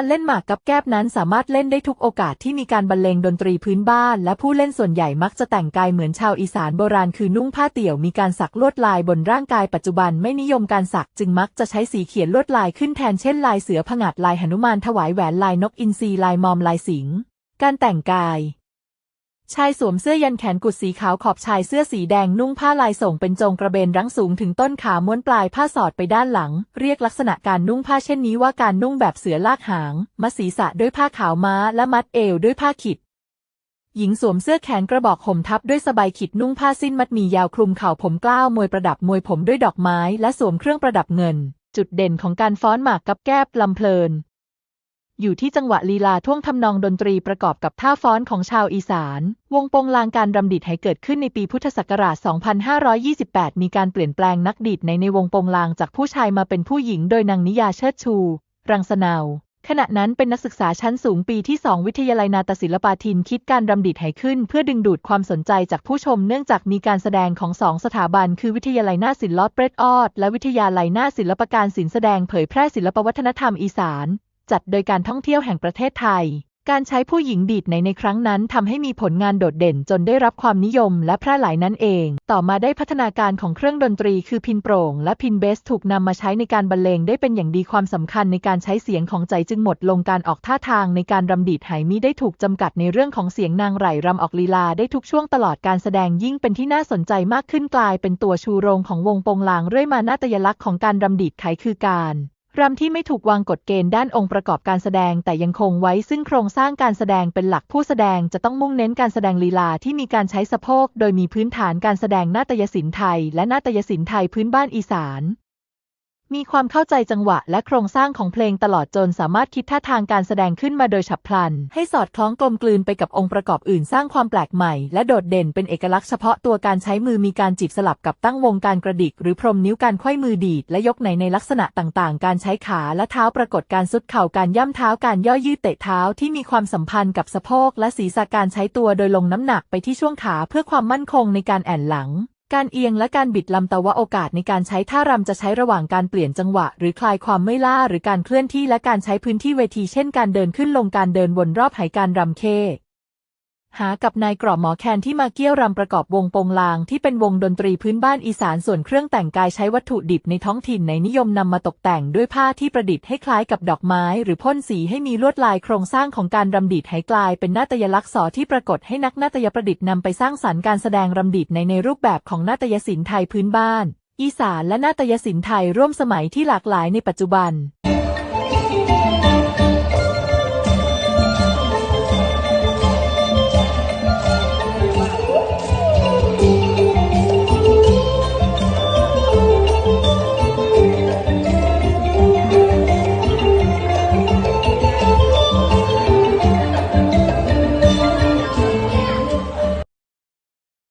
การเล่นหมากกับแก้บนั้นสามารถเล่นได้ทุกโอกาสที่มีการบรรเลงดนตรีพื้นบ้าน และผู้เล่นส่วนใหญ่มักจะแต่งกายเหมือนชาวอีสานโบราณคือนุ่งผ้าเตี่ยวมีการสักลวดลายบนร่างกายปัจจุบันไม่นิยมการสักจึงมักจะใช้สีเขียนลวดลายขึ้นแทนเช่นลายเสือผงาดลายหนุมานถวายแหวนลายนกอินทรีลายมอมลายสิง การแต่งกาย ชายสวมเสื้อยันแขนกุดสีขาวขอบชายเสื้อสีแดงนุ่งผ้าลายส่งเป็นจงกระเบนรั้งสูงถึงต้นขาม้วนปลายผ้าสอดไปด้านหลัง เรียกลักษณะการนุ่งผ้าเช่นนี้ว่าการนุ่งแบบเสือลากหาง มัดศีรษะด้วยผ้าขาวม้าและมัดเอวด้วยผ้าขิดหญิงสวมเสื้อแขนกระบอกห่มทับด้วยสบายขิดนุ่งผ้าสิ้นมัดมียาวคลุมเข่าผมกล้าวมวยประดับมวยผมด้วยดอกไม้ และสวมเครื่องประดับเงิน จุดเด่นของการฟ้อนหมากกับแก้บลำเพลิน อยู่ที่จังหวะลีลาท่วงทำนองดนตรีประกอบกับท่าฟ้อนของชาวอีสาน วงโปงลางการรำดิดให้เกิดขึ้นในปีพุทธศักราช 2528 มีการเปลี่ยนแปลงนักดิดในในวงโปงลางจากผู้ชายมาเป็นผู้หญิงโดยนางนิยาเชิดชู รังสนาวขณะนั้นเป็นนักศึกษาชั้นสูงปีที่ 2 วิทยาลัยนาฏศิลปาทินคิดการรำดิดให้ขึ้น เพื่อดึงดูดความสนใจจากผู้ชมเนื่องจากมีการแสดงของสองสถาบัน คือวิทยาลัยนาศิลป์ลอดเบรดออดและวิทยาลัยนาศิลปการศิลป์แสดงเผยแพร่ศิลปวัฒนธรรมอีสาน จัดโดยการท่องเที่ยวแห่งประเทศไทย การใช้ผู้หญิงดีดในในครั้งนั้นทำให้มีผลงานโดดเด่นจนได้รับความนิยมและแพร่หลายนั่นเอง ต่อมาได้พัฒนาการของเครื่องดนตรีคือพินโปร่ง และพินเบสถูกนำมาใช้ในการบรรเลงได้เป็นอย่างดีความสำคัญในการใช้เสียงของใจจึงหมดลงการออกท่าทางในการรำดีดไหมิได้ถูกจำกัดในเรื่องของเสียงนางไหร่รำออกลีลาได้ทุกช่วงตลอดการแสดงยิ่งเป็นที่น่าสนใจมากขึ้นกลายเป็นตัวชูโรงของวงโปงลางเรื่อยมานาตยลักษณ์ของการรำดีดไขคือการ รำที่ไม่ถูกวางกฎเกณฑ์ด้านองค์ประกอบการแสดงแต่ยังคงไว้ซึ่งโครงสร้างการแสดงเป็นหลักผู้แสดงจะต้องมุ่งเน้นการแสดงลีลาที่มีการใช้สะโพกโดยมีพื้นฐานการแสดงนาฏยศิลป์ไทยและนาฏยศิลป์ไทยพื้นบ้านอีสาน มีความเข้าใจจังหวะและโครงสร้างของเพลงตลอดจนสามารถคิดท่าทางการแสดงขึ้นมาโดยฉับพลัน ให้สอดคล้องกลมกลืนไปกับองค์ประกอบอื่นสร้างความแปลกใหม่ และโดดเด่นเป็นเอกลักษณ์เฉพาะตัวการใช้มือมีการจีบสลับกับตั้งวงการกระดิก หรือพรมนิ้วการไขว้มือดีด และยกไหนในลักษณะต่างๆ การใช้ขาและเท้าปรากฏการสุดเข่าการย่ำเท้าการย่อยืดเตะเท้าที่มีความสัมพันธ์กับสะโพกและศีรษะการใช้ตัวโดยลงน้ำหนักไปที่ช่วงขาเพื่อความมั่นคงในการแอ่นหลัง การเอียงและการบิดลำแต่ว่าโอกาสในการใช้ท่ารำจะใช้ระหว่างการเปลี่ยนจังหวะ หรือคลายความไม่ล่าหรือการเคลื่อนที่และการใช้พื้นที่เวทีเช่นการเดินขึ้นลงการเดินวนรอบหายการรำเค หากับนายกรอบหมอแคนที่มาเกี้ยวรำประกอบวงโปงลางที่เป็นวงดนตรีพื้นบ้านอีสานส่วนเครื่องแต่งกายใช้วัตถุดิบในท้องถิ่นในนิยมนำมาตกแต่งด้วยผ้าที่ประดิษฐ์ให้คล้ายกับดอกไม้ หรือพ่นสีให้มีลวดลายโครงสร้างของการรำดิดให้กลายเป็นนาฏยลักษณ์ที่ปรากฏให้นักนาฏยประดิษฐ์นำไปสร้างสรรค์การแสดงรำดิดในในรูปแบบของนาฏยศิลป์ไทยพื้นบ้าน อีสานและนาฏยศิลป์ไทยร่วมสมัยที่หลากหลายในปัจจุบัน